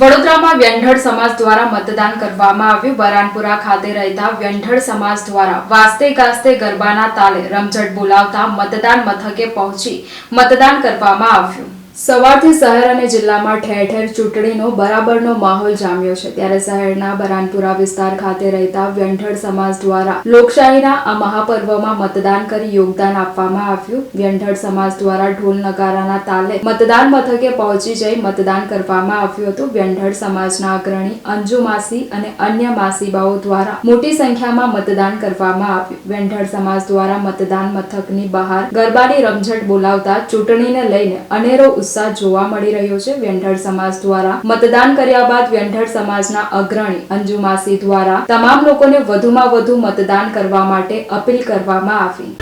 વડોદરામાં વ્યંઢળ સમાજ દ્વારા મતદાન કરવામાં આવ્યું. બરાનપુરા ખાતે રહેતા વ્યંઢળ સમાજ દ્વારા વાસ્તે ગાસ્તે ગરબાના તાલે રમઝટ બોલાવતા મતદાન મથકે પહોંચી મતદાન કરવામાં આવ્યું. સવારથી શહેર અને જિલ્લામાં ઠેર ઠેર ચૂંટણીનો બરાબરનો માહોલ જામ્યો છે. ત્યારે શહેરના બરાનપુરા વિસ્તાર ખાતે રહેતા વ્યંઢળ સમાજ દ્વારા લોકશાહીના આ મહાપર્વમાં મતદાન કરી યોગદાન આપવામાં આવ્યું. વ્યંઢળ સમાજ દ્વારા ઢોલ નગારાના તાલે મતદાન મથકે પહોંચી જઈ મતદાન કરવામાં આવ્યું હતું. વ્યંઢળ સમાજના અગ્રણી અંજુ માસી અને અન્ય માસીબાઓ દ્વારા મોટી સંખ્યામાં મતદાન કરવામાં આવ્યું. વ્યંઢળ સમાજ દ્વારા મતદાન મથકની બહાર ગરબાની રમઝટ બોલાવતા ચૂંટણીને લઈને અનેરો ઉત્સાહ જોવા મળી રહ્યો છે. વ્યંઢળ સમાજ દ્વારા મતદાન કર્યા બાદ વ્યંઢળ સમાજના અગ્રણી અંજુ માસી દ્વારા તમામ લોકોને વધુમાં વધુ મતદાન કરવા માટે અપીલ કરવામાં આવી.